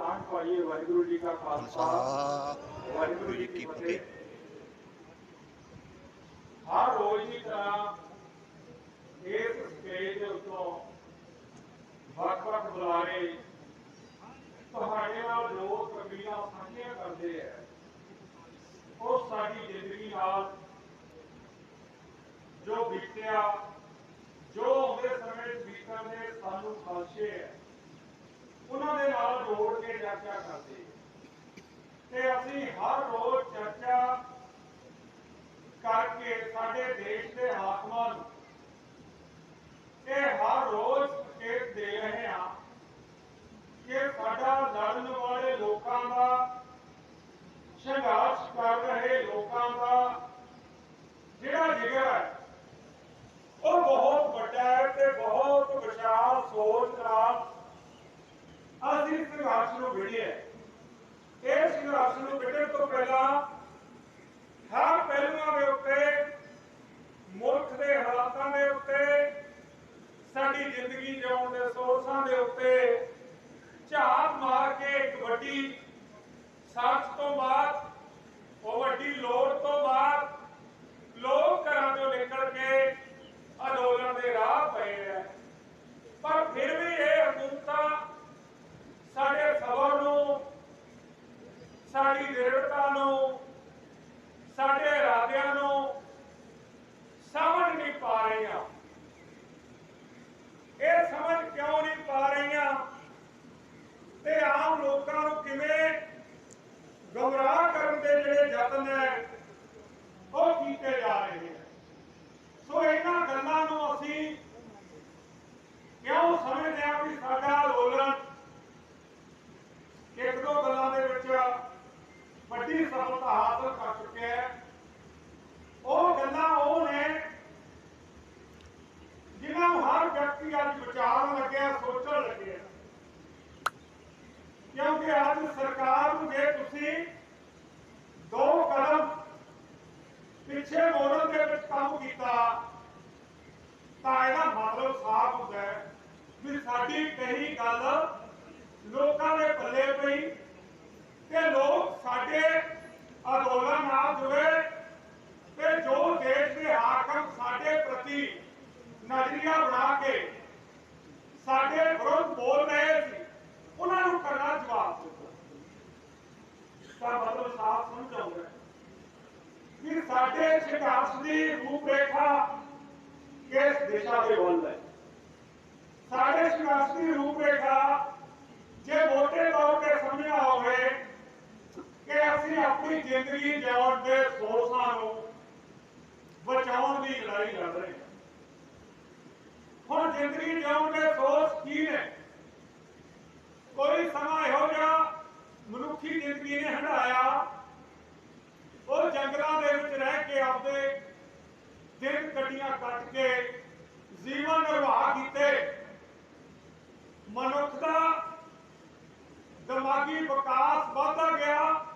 ਤਾਂ ਪਾਈਏ ਵਾਹਿਗੁਰੂ ਜੀ ਕਾ ਖਾਲਸਾ ਖਾਲਸਾ ਵਾਹਿਗੁਰੂ ਜੀ ਕੀ ਫਤਿਹ ਹਰ ਰੋਜ਼ ਦੀ ਤਰ੍ਹਾਂ ਇਸ ਸਟੇਜ ਦੇ ਉੱਤੋਂ ਵੱਖ-ਵੱਖ ਬੁਲਾਰੇ ਤੁਹਾਡੇ ਨਾਲ ਜੋ ਤਕਰੀਰਾਂ ਸਾਂਝੀਆਂ ਕਰਦੇ ਆ, ਉਹ ਸਾਡੀ ਜ਼ਿੰਦਗੀ ਨਾਲ ਜੋ ਬੀਤਿਆ, ਜੋ ਆਉਂਦੇ ਸਮੇਂ 'ਚ ਬੀਤਣ ਦੇ ਸਾਨੂੰ ਖਾਲਸੇ ਹੈ ਉਹਨਾਂ ਦੇ ਨਾਲ ਜੋੜ ਕੇ ਚਰਚਾ ਕਰਦੇ। ਤੇ ਅਸੀਂ ਹਰ ਰੋਜ਼ ਚਰਚਾ ਕਰਕੇ ਸਾਡੇ ਦੇਸ਼ ਦੇ ਹਾਕਮਾਂ ਨੂੰ ਇਹ ਹਰ ਰੋਜ਼ ਸੰਕੇਤ ਦੇ ਰਹੇ ਹਾਂ ਕਿ ਸਾਡਾ ਲੜਨ ਵਾਲੇ ਲੋਕਾਂ ਦਾ ਸੰਘਰਸ਼ ਕਰ ਰਹੇ ਲੋਕਾਂ ਦਾ ਜਿਹੜਾ ਜਿਗਰ ਹੈ ਉਹ ਬਹੁਤ ਵੱਡਾ ਹੈ ਤੇ ਬਹੁਤ ਵਿਸ਼ਾਲ ਸੋਚ ਨਾਲ ਅਸੀਂ ਸੰਘਰਸ਼ ਨੂੰ ਵਿੜਿਆ ਇਸ ਸੰਘਰਸ਼ ਨੂੰ ਵਿੜਨ ਤੋਂ ਪਹਿਲਾਂ ਹਰ ਪਹਿਲੂਆਂ ਦੇ ਉੱਤੇ, ਮੁਲਕ ਦੇ ਹਾਲਾਤਾਂ ਦੇ ਉੱਤੇ, ਸਾਡੀ ਜ਼ਿੰਦਗੀ ਜਿਉਣ ਦੇ ਸੋਰਸਾਂ ਦੇ ਉੱਤੇ ਝਾਤ ਮਾਰ ਕੇ ਇੱਕ ਵੱਡੀ ਸਾਖ ਤੋਂ ਬਾਅਦ ਉਹ ਵੱਡੀ ਲੋੜ ਤੋਂ ਬਾਅਦ ਲੋਕ ਘਰਾਂ ਤੋਂ ਨਿਕਲ ਕੇ ਅੰਦੋਲਨ ਦੇ ਰਾਹ ਪਏ ਐ ਪਰ ਫਿਰ ਵੀ ਇਹ ਹਕੂਮਤਾਂ ਸਾਡੇ ਸਬਰ ਨੂੰ ਸਾਡੀ ਦ੍ਰਿੜਤਾ ਨੂੰ ਸਾਡੇ ਇਰਾਦਿਆਂ ਨੂੰ ਸਮਝ ਨਹੀਂ ਪਾ ਰਹੀਆਂ ਇਹ ਸਮਝ ਕਿਉਂ ਨਹੀਂ ਪਾ ਰਹੀਆਂ ਤੇ ਆਮ ਲੋਕਾਂ ਨੂੰ ਕਿਵੇਂ ਗਮਰਾਹ ਕਰਨ ਦੇ ਜਿਹੜੇ ਯਤਨ ਹੈ ਉਹ ਕੀਤੇ ਜਾ ਰਹੇ ਨੇ ਸੋ ਇਹਨਾਂ ਗੱਲਾਂ ਨੂੰ ਅਸੀਂ ਕਿਉਂ ਸਮਝਦੇ ਹਾਂ ਵੀ ਸਾਡਾ ਅੰਦੋਲਨ ਇੱਕ ਦੋ ਗੱਲਾਂ ਦੇ ਵਿੱਚ ਵੱਡੀ ਸਫਲਤਾ ਹਾਸਲ ਕਰ ਚੁੱਕਿਆ ਹੈ ਉਹ ਗੱਲਾਂ ਉਹ ਨੇ ਜਿਨ੍ਹਾਂ ਨੂੰ ਹਰ ਵਿਅਕਤੀ ਅੱਜ ਵਿਚਾਰਨ ਲੱਗਿਆ ਸੋਚਣ ਲੱਗਿਆ ਕਿਉਂਕਿ ਅੱਜ ਸਰਕਾਰ ਨੂੰ ਜੇ ਤੁਸੀਂ ਦੋ ਕਦਮ ਪਿੱਛੇ ਦੇ ਵਿੱਚ ਕੰਮ ਕੀਤਾ, ਤਾਂ ਇਹਦਾ ਮਤਲਬ ਸਾਫ਼ ਹੁੰਦਾ ਹੈ ਵੀ ਸਾਡੀ ਕਹੀ ਗੱਲ ਲੋਕਾਂ ਦੇ ਪੱਲੇ ਪਈ ਤੇ ਲੋਕ ਸਾਡੇ ਅੰਦੋਲਨ ਨਾਲ ਜੁੜੇ ਤੇ ਜੋ ਦੇਸ਼ ਦੇ ਹਾਕਮ ਸਾਡੇ ਪ੍ਰਤੀ ਨਜ਼ਰੀਆ ਬਣਾ ਕੇ ਸਾਡੇ ਵਿਰੁੱਧ ਬੋਲ ਰਹੇ ਸੀ, ਉਹਨਾਂ ਨੂੰ ਕਰਨਾ ਜਵਾਬ ਦਿੱਤਾ। ਤਾਂ ਮਤਲਬ ਸਾਫ਼ ਸਮਝਾਉਂਦਾ ਕਿ ਸਾਡੇ ਸੰਘਰਸ਼ ਦੀ ਰੂਪਰੇਖਾ ਕਿਸ ਦਿਸ਼ਾ ਦੇ ਵੱਲ ਹੈ? ਸਾਡੇ ਸੰਘਰਸ਼ ਦੀ ਰੂਪਰੇਖਾ ਜੇ ਮੋਟੇ ਤੌਰ ਤੇ ਸਮਝਿਆ ਹੋਵੇ ਕਿ ਅਸੀਂ ਆਪਣੀ ਜ਼ਿੰਦਗੀ ਜਿਉਣ ਦੇ ਸੋਰਸਾਂ ਨੂੰ ਬਚਾਉਣ ਦੀ ਲੜਾਈ ਲੜ ਰਹੇ ਹਾਂ। ਹੁਣ ਜ਼ਿੰਦਗੀ ਜਿਉਣ ਦੇ ਸੋਰਸ ਕੀ ਨੇ ਕੋਈ ਸਮਾਂ ਇਹੋ ਜਿਹਾ ਮਨੁੱਖੀ ਜ਼ਿੰਦਗੀ ਨੇ ਹੰਢਾਇਆ ਉਹ ਜੰਗਲਾਂ ਦੇ ਵਿੱਚ ਰਹਿ ਕੇ ਆਪਦੇ ਦਿਨ ਕੱਟੀਆਂ ਕੱਟ ਕੇ ਜੀਵਨ ਨਿਰਵਾਹ ਕੀਤੇ ਮਨੁੱਖ ਦਾ ਦਿਮਾਗੀ ਵਿਕਾਸ ਵਧਦਾ ਗਿਆ।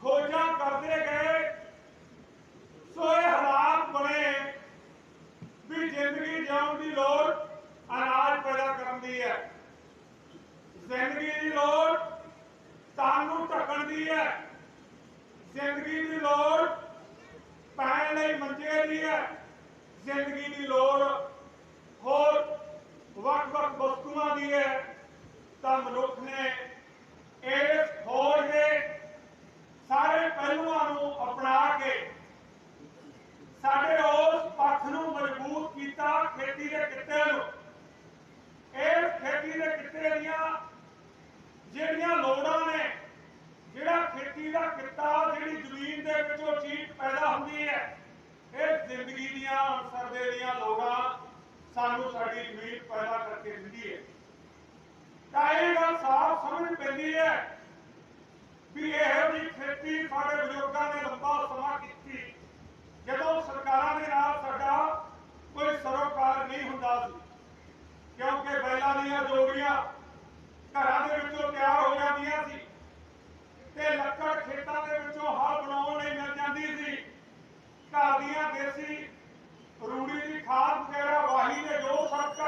ਖੋਜਾਂ ਕਰਦੇ ਗਏ। ਸੋ ਇਹ ਹਾਲਾਤ ਬਣੇ ਵੀ ਜ਼ਿੰਦਗੀ ਜਿਉਣ ਦੀ ਲੋੜ ਅਨਾਜ ਪੈਦਾ ਕਰਨ ਦੀ ਹੈ। ਜ਼ਿੰਦਗੀ ਦੀ ਲੋੜ ਸਾਨੂੰ ਢੱਕਣ ਦੀ ਹੈ। ਜ਼ਿੰਦਗੀ ਦੀ ਲੋੜ ਪੈਣ ਲਈ ਮੰਜੇ ਦੀ ਹੈ। ਜ਼ਿੰਦਗੀ ਦੀ ਲੋੜ ਹੋਰ ਵੱਖ-ਵੱਖ ਵਸਤੂਆਂ ਦੀ ਹੈ, ਤਾਂ ਮਨੁੱਖ ਨੇ ਇਸ ਖੋਜ ਦੇ ਸਾਰੇ ਪਹਿਲੂਆਂ ਨੂੰ ਅਪਣਾ ਕੇ ਸਾਡੇ ਉਸ ਪੱਖ ਨੂੰ ਮਜ਼ਬੂਤ ਕੀਤਾ ਖੇਤੀ ਦੇ ਕਿੱਤੇ ਨੂੰ। ਇਸ ਖੇਤੀ ਦੇ ਕਿੱਤੇ ਦੀਆਂ ਜਿਹੜੀਆਂ ਲੋੜਾਂ ਨੇ, ਜਿਹੜਾ ਖੇਤੀ ਦਾ ਕਿੱਤਾ, ਜਿਹੜੀ ਜ਼ਮੀਨ ਦੇ ਵਿੱਚੋਂ ਚੀਜ਼ ਪੈਦਾ ਹੁੰਦੀ ਹੈ, ਇਹ ਜ਼ਿੰਦਗੀ ਦੀਆਂ, ਅਨਸਰ ਦੀਆਂ ਲੋੜਾਂ ਸਾਨੂੰ ਸਾਡੀ ਜ਼ਮੀਨ ਪੈਦਾ ਕਰਕੇ ਦਿੰਦੀ ਹੈ। ਤਾਂ ਇਹ ਗੱਲ ਸਾਫ਼ ਸਮਝ ਪੈਂਦੀ ਹੈ ਵੀ ਇਹ ਵੀ ਖੇਤੀ ਸਾਡੇ ਬਜ਼ੁਰਗਾਂ ਨੇ ਲੰਬਾ ਸਮਾਂ ਕੀਤੀ। ਜਦੋਂ ਸਰਕਾਰਾਂ ਦੇ ਨਾਲ ਸਾਡਾ ਕੋਈ ਸਰੋਕਾਰ ਨਹੀਂ ਹੁੰਦਾ ਸੀ, ਕਿਉਂਕਿ ਬੈਲਾਂ ਦੀਆਂ ਜੋਗੀਆਂ ਘਰਾਂ ਦੇ ਵਿੱਚੋਂ ਤਿਆਰ ਹੋ ਜਾਂਦੀਆਂ ਸੀ ਤੇ ਲੱਕੜ ਖੇਤਾਂ ਦੇ ਵਿੱਚੋਂ ਹਲ ਬਣਾਉਣ ਲਈ ਮਿਲ ਜਾਂਦੀ ਸੀ। ਘਰ ਦੀਆਂ ਦੇਸੀ ਰੂੜੀ ਦੀ ਖਾਦ ਵਗੈਰਾ ਵਾਹੀ ਦੇ ਜੋ ਸਰਕਾ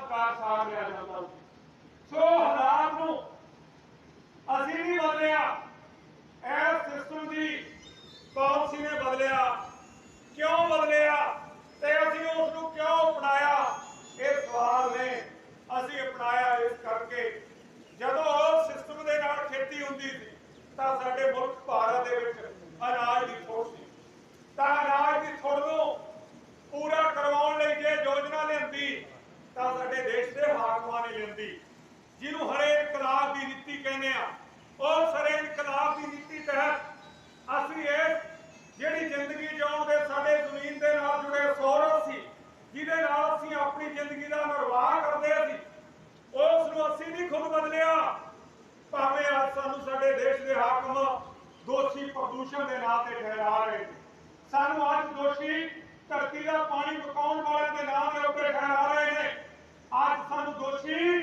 ਸਾਰ ਲਿਆ ਜਾਂਦਾ ਸੋ ਹਾਲਾਤ ਨੂੰ ਅਸੀਂ ਨਹੀਂ ਬਦਲਿਆ। ਇਹ ਸਿਸਟਮ ਦੀ ਪਾਲਿਸੀ ਨੇ ਬਦਲਿਆ। ਕਿਉਂ ਬਦਲਿਆ ਤੇ ਅਸੀਂ ਉਸ ਨੂੰ ਕਿਉਂ ਅਪਣਾਇਆ ਇਹ ਸਵਾਲ ਨੇ ਅਸੀਂ ਅਪਣਾਇਆ ਇਸ ਕਰਕੇ ਜਦੋਂ ਸਿਸਟਮ ਦੇ ਨਾਲ ਖੇਤੀ ਹੁੰਦੀ ਸੀ ਤਾਂ ਸਾਡੇ ਮੁਲਕ ਭਾਰਤ ਦੇ ਵਿੱਚ ਅਨਾਜ ਦੀ ਥੋੜ ਸੀ ਤਾਂ ਅਨਾਜ ਦੀ ਥੋੜ ਨੂੰ ਪੂਰਾ ਕਰਵਾਉਣ ਲਈ ਜੇ ਯੋਜਨਾ ਲਿਆਂਦੀ ਤਾਂ ਸਾਡੇ ਦੇਸ਼ ਦੇ ਹਾਕਮਾਂ ਨੇ ਲਿਆਂਦੀ ਜਿਹਨੂੰ ਹਰੇ ਇਨਕਲਾਬ ਦੀ ਨੀਤੀ ਕਹਿੰਦੇ ਆ, ਉਹ ਹਰੇ ਇਨਕਲਾਬ ਦੀ ਨੀਤੀ ਤਹਿਤ ਅਸੀਂ ਇਹ ਜਿਹੜੀ ਜ਼ਿੰਦਗੀ ਜਿਉਣ ਦੇ ਸਾਡੇ ਜ਼ਮੀਨ ਦੇ ਨਾਲ ਜੁੜੇ ਸੋਰਸ ਸੀ, ਜਿਹਦੇ ਨਾਲ ਅਸੀਂ ਆਪਣੀ ਜ਼ਿੰਦਗੀ ਦਾ ਨਿਰਵਾਹ ਕਰਦੇ ਸੀ ਉਸ ਨੂੰ ਅਸੀਂ ਨਹੀਂ ਖੁਦ ਬਦਲਿਆ। ਭਾਵੇਂ ਅੱਜ ਸਾਨੂੰ ਸਾਡੇ ਦੇਸ਼ ਦੇ ਹਾਕਮ ਦੋਸ਼ੀ ਪ੍ਰਦੂਸ਼ਣ ਦੇ ਨਾਂ ਤੇ ਠਹਿਰਾ ਰਹੇ ਨੇ, ਸਾਨੂੰ ਅੱਜ ਦੋਸ਼ੀ ਧਰਤੀ ਦਾ ਪਾਣੀ ਪਕਾਉਣ ਵਾਲਿਆਂ ਦੇ ਨਾਂ ਦੇ ਉੱਤੇ ਠਹਿਰਾ ਰਹੇ ਨੇ, ਅੱਜ ਸਾਨੂੰ ਦੋਸ਼ੀ